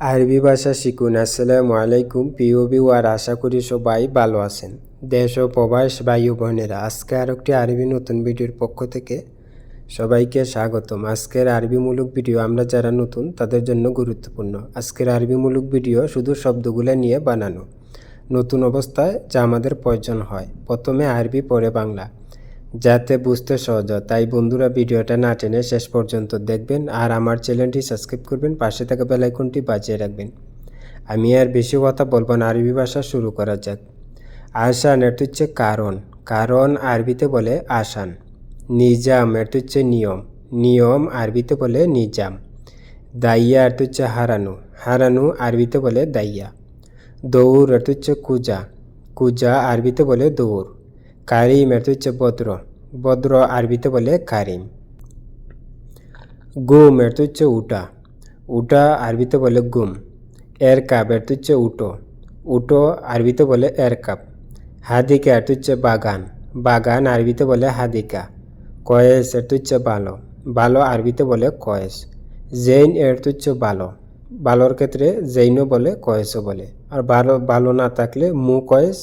আরবি ভাষা শিখুন। আসসালামু আলাইকুম, প্রিয় ভিউয়ার, আশা করি সবাই ভালো আছেন। দেশ ও প্রবাস ও বোনেরা, আজকে আর একটি আরবি নতুন ভিডিওর পক্ষ থেকে সবাইকে স্বাগতম। আজকের আরবিমূলক ভিডিও আমরা যারা নতুন, তাদের জন্য গুরুত্বপূর্ণ। আজকের আরবিমূলক ভিডিও শুধু শব্দগুলো নিয়ে বানানো। নতুন অবস্থায় যা আমাদের প্রয়োজন হয়। প্রথমে আরবি, পরে বাংলা। যাতে বুঝতে সহজ হয়। তাই বন্ধুরা ভিডিওটা না টেনে শেষ পর্যন্ত দেখবেন আর আমার চ্যানেলটি সাবস্ক্রাইব করবেন, পাশে থাকা বেলাইকনটি বাজিয়ে রাখবেন। আমি আর বেশি কথা বলব না, আরবি ভাষা শুরু করা যাক। আসান এটা হচ্ছে কারণ। কারণ আরবিতে বলে আসান। নিজাম এটা হচ্ছে নিয়ম। নিয়ম আরবিতে বলে নিজাম। দাইয়া এটা হচ্ছে হারানো। হারানো আরবিতে বলে দাইয়া। দৌড় এটা হচ্ছে কুজা। কুজা আরবিতে বলে দৌড়। কারিম এটা হচ্ছে বদ্র বদ্র আরবিতে বলে কারিম গুম এটা হচ্ছে উটা। উটা আরবিতে বলে গুম। এর কাপ এটা হচ্ছে উটো। উটো আরবিতে বলে এর কাপ। হাদিকা এটা হচ্ছে বাগান। বাগান আরবিতে বলে হাদিকা। কয়েস এটা হচ্ছে ভালো ভালো আরবিতে বলে কয়েস। জৈন এটা হচ্ছে ভালো ভালোর ক্ষেত্রে জৈনও বলে কয়েসও বলে। আর ভালো ভালো না থাকলে মু কয়েস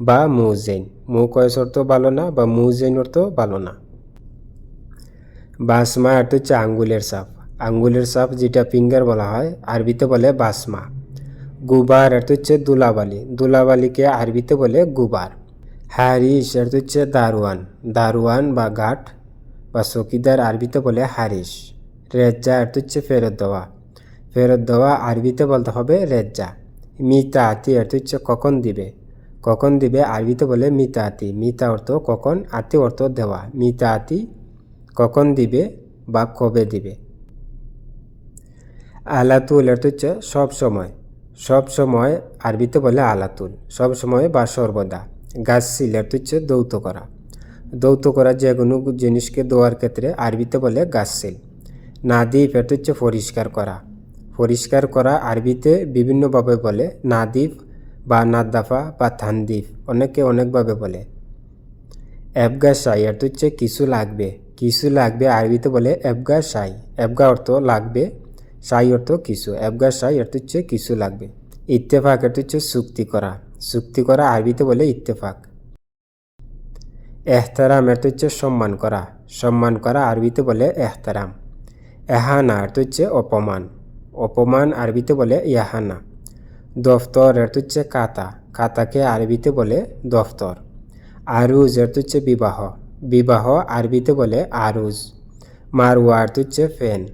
বা মু জৈন মু কয়েস অর্থ ভালো না বা মু জৈন অর্থ ভালো না। বাসমা এটা হচ্ছে আঙ্গুলের সাপ। আঙ্গুলের সাপ যেটা ফিঙ্গার বলা হয়, আরবিতে বলে বাসমা। গুবার এটা হচ্ছে দুলাবালি। দুলাবালিকে আরবিতে বলে গুবার। হারিস এটা হচ্ছে দারোয়ান। দারোয়ান বা ঘাট বা চকিদার আরবিতে বলে হারিস রেজ্জা এটা হচ্ছে ফেরত দেওয়া। ফেরত দেওয়া আরবিতে বলতে হবে রেজ্জা। মিতা আতি এটা হচ্ছে কখন দিবে? কখন দিবে আরবিতে বলে মিতা আতি মিতা অর্থ কখন, আতি অর্থ দেওয়া। মিতা আতি কখন দিবে বা কবে দিবে। আলাতুল এটা হচ্ছে সব সময়। সব সময় আরবিতে বলে আলাতুল। সব সময় বা সর্বদা। গাছশিল এটা হচ্ছে দৌত করা। দৌত করা যে কোনো জিনিসকে দেওয়ার ক্ষেত্রে আরবিতে বলে গাছশিল নাদিফ এটা হচ্ছে পরিষ্কার করা। পরিষ্কার করা আরবিতে বিভিন্নভাবে বলে নাদিফ বা নাদাফা বা থানদিফ অনেকে অনেকভাবে বলে। এবগা সাই এটা হচ্ছে কিছু লাগবে। কিছু লাগবে আরবিতে বলে এবগা সাই। এবগা অর্থ লাগবে, সাই অর্থ কিছু। এবগা সাই অর্থ হচ্ছে কিছু লাগবে। ইত্তেফাক এটা হচ্ছে চুক্তি করা। চুক্তি করা আরবিতে বলে ইত্তেফাক। এহতারাম এটা হচ্ছে সম্মান করা। সম্মান করা আরবিতে বলে এহতারাম। এহানা এটা হচ্ছে অপমান। অপমান আরবিতে বলে ইয়াহানা। দফতর এটা হচ্ছে কাতা। কাতাকে আরবিতে বলে দফতর। আরুজ এটা হচ্ছে বিবাহ। বিবাহ আরবিতে বলে আরুজ। মারুয়া এটা হচ্ছে ফ্যান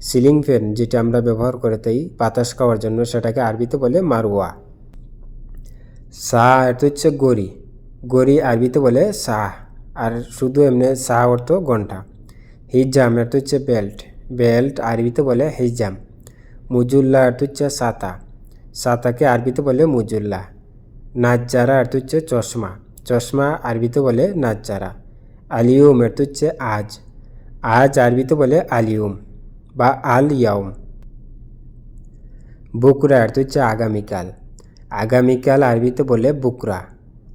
সিলিং ফ্যান যেটা আমরা ব্যবহার করে তাই বাতাস খাওয়ার জন্য সেটাকে আরবিতে বলে মারুয়া শাহ এটা হচ্ছে গড়ি। গড়ি আরবিতে বলে শাহ আর শুধু এমনি শাহ অর্থ ঘণ্টা। হিজাম এটা হচ্ছে বেল্ট। বেল্ট আরবিতে বলে হিজাম। মুজুল্লা এটা হচ্ছে সাতা। সাতাকে আরবিতে বলে মুজুল্লা নাজ্জারা এটা হচ্ছে চশমা চশমা আরবিতে বলে নাজ্জারা আলিউম এটা হচ্ছে আজ আজ আরবিতে বলে আলিউম বা আল ইয়াউম বুকরা অর্থ হচ্ছে আগামীকাল আগামীকাল আরবিতে বলে বুকরা,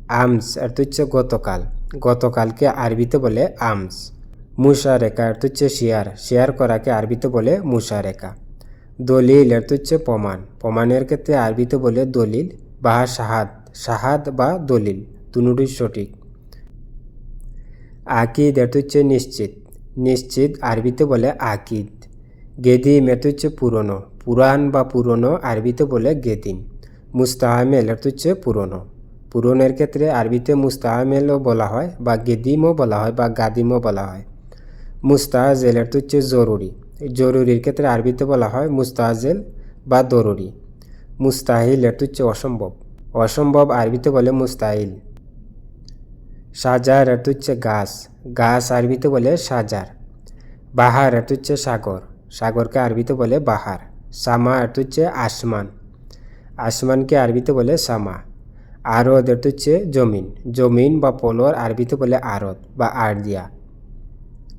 আমস অর্থ হচ্ছে গতকাল, গতকালকে আরবিতে বলে আমস। মুশারেকা অর্থ হচ্ছে শেয়ার শেয়ার করাকে আরবিতে বলে মুশারেকা। দলিল অর্থ হচ্ছে প্রমাণ। প্রমাণের ক্ষেত্রে আরবিতে বলে দলিল বা শাহাদ। শাহাদ বা দলিল দুটি সঠিক। আকিদ অর্থ হচ্ছে নিশ্চিত। নিশ্চিত আরবিতে বলে আকিদ। গেদিম এত হচ্ছে পুরনো। পুরাণ বা পুরনো আরবিতে বলে গেদিম। মুস্তাহামেল এত হচ্ছে পুরনো। পুরনের ক্ষেত্রে আরবিতে মুস্তাহামেলও বলা হয় বা গেদিমও বলা হয় বা গাদিমও বলা হয়। মুস্তাহাজেল এত হচ্ছে জরুরি। জরুরির ক্ষেত্রে আরবিতে বলা হয় মুস্তাহাজেল বা দরুরি। মুস্তাহিল এত হচ্ছে অসম্ভব। অসম্ভব আরবিতে বলে মুস্তাহিল। সাজার এত হচ্ছে গাছ। গাছ আরবিতে বলে সাজার। বাহার এত হচ্ছে সাগর। সাগরকে আরবিতে বলে বাহার। সামা এত হচ্ছে আসমান। আসমানকে আরবিতে বলে সামা। আরদ এত হচ্ছে জমিন। জমিন বা পলর আরবিতে বলে আরদ বা আরদিয়া।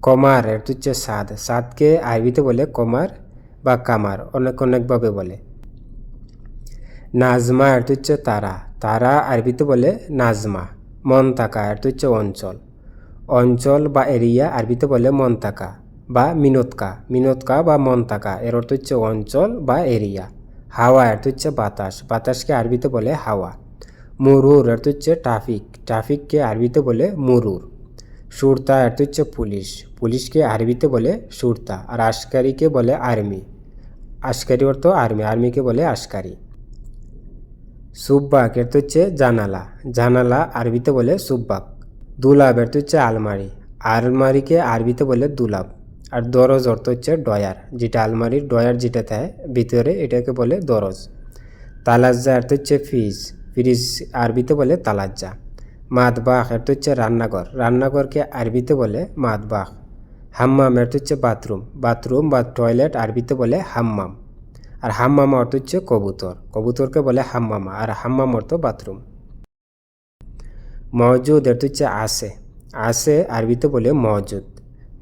কমার এত হচ্ছে সাদ। সাদকে আরবিতে বলে কমার বা কামার, অনেক অনেকভাবে বলে। নাজমা এত হচ্ছে তারা। তারা আরবিতে বলে নাজমা, মন্তাকা এত হচ্ছে অঞ্চল। অঞ্চল বা এরিয়া আরবিতে বলে মন্তাকা বা মিনতকা। মিনতকা বা মন্তাকা, এর অর্থ হচ্ছে অঞ্চল বা এরিয়া। হাওয়া অর্থ হচ্ছে বাতাস, বাতাসকে আরবিতে বলে হাওয়া। মুরুর অর্থ হচ্ছে ট্রাফিক। ট্রাফিককে আরবিতে বলে মুরুর। সুরতা অর্থ হচ্ছে পুলিশ। পুলিশকে আরবিতে বলে সুরতা, আর আশকারিকে বলে আর্মি। আশকারি অর্থ আর্মি, আর্মিকে বলে আশকারি। সুব্বাক এর তো হচ্ছে জানালা। জানালা আরবিতে বলে সুব্বাক। দুলাব এর তো হচ্ছে আলমারি। আলমারিকে আরবিতে বলে দুলাব। আর দরজ অর্থ হচ্ছে ডয়ার। যেটা আলমারির ডয়ার যেটা থাকে ভিতরে এটাকে বলে দরজ। তালাজ্জা তো হচ্ছে ফ্রিজ ফ্রিজ আরবিতে বলে তালাজ্জা। মাদবাখ এর তো হচ্ছে রান্নাঘর। রান্নাঘরকে আরবিতে বলে মাদবাখ হাম্মাম তো হচ্ছে বাথরুম। বাথরুম বা টয়লেট আরবিতে বলে হাম্মাম। আর হাম্মামা অর্থ হচ্ছে কবুতর। কবুতরকে বলে হাম্মামা। আর হাম্মাম অর্থ বাথরুম। মজুদ অর্থ হচ্ছে আসে। আসে আরবিতে বলে মজুদ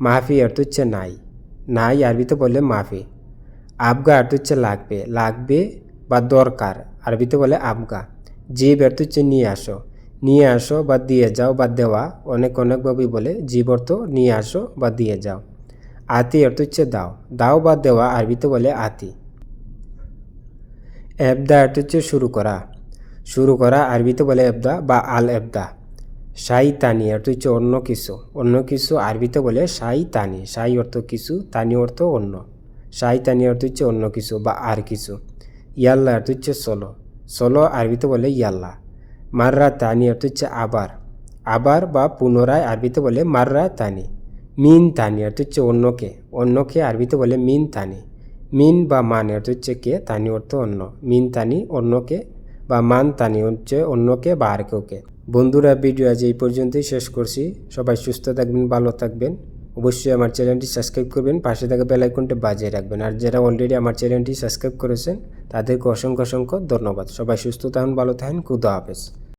মাফি অর্থ হচ্ছে নাই। নাই আরবিতে বলে মাফি। আবগা অর্থ হচ্ছে লাগবে। লাগবে বা দরকার। আরবিতে বলে আবগা। জীব অর্থ হচ্ছে নিয়ে আসো। নিয়ে আসো বা দিয়ে যাও বা দেওয়া, অনেক অনেকভাবেই বলে জীব অর্থ নিয়ে আসো বা দিয়ে যাও। আতি অর্থ হচ্ছে দাও। দাও বা দেওয়া, আরবিতে বলে আতি। এবদা এটা হচ্ছে শুরু করা। শুরু করা, আরবিতে বলে এবদা বা আল এবদা। সাই তানি অর্থ হচ্ছে অন্য কিছু। অন্য কিছু আরবিতে বলে সাই তানি সাই অর্থ কিছু, তানি অর্থ অন্য। সাই তানি অর্থ হচ্ছে অন্য কিছু বা আর কিছু। ইয়াল্লা অর্থ হচ্ছে সলো সলো আরবিতে বলে ইয়াল্লা। মাররা তানি অর্থ হচ্ছে আবার। আবার বা পুনরায় আরবিতে বলে মাররা তানি মিন তানি অর্থ হচ্ছে অন্যকে। অন্যকে আরবিতে বলে মিন তানি মিন বা মান অর্থ হচ্ছে কে? তানি অর্থ অন্য। মিন তানি অন্যকে বা মান তানি হচ্ছে অন্যকে বা আর কেউকে। বন্ধুরা, ভিডিও আজ এই পর্যন্তই শেষ করছি। সবাই সুস্থ থাকবেন, ভালো থাকবেন। অবশ্যই আমার চ্যানেলটি সাবস্ক্রাইব করবেন। পাশে থাকা বেল আইকনটি বাজিয়ে রাখবেন। আর যারা অলরেডি আমার চ্যানেলটি সাবস্ক্রাইব করেছেন, তাদেরকে অসংখ্য অসংখ্য ধন্যবাদ। সবাই সুস্থ থাকুন, ভালো থাকুন। খুদা হাফেজ।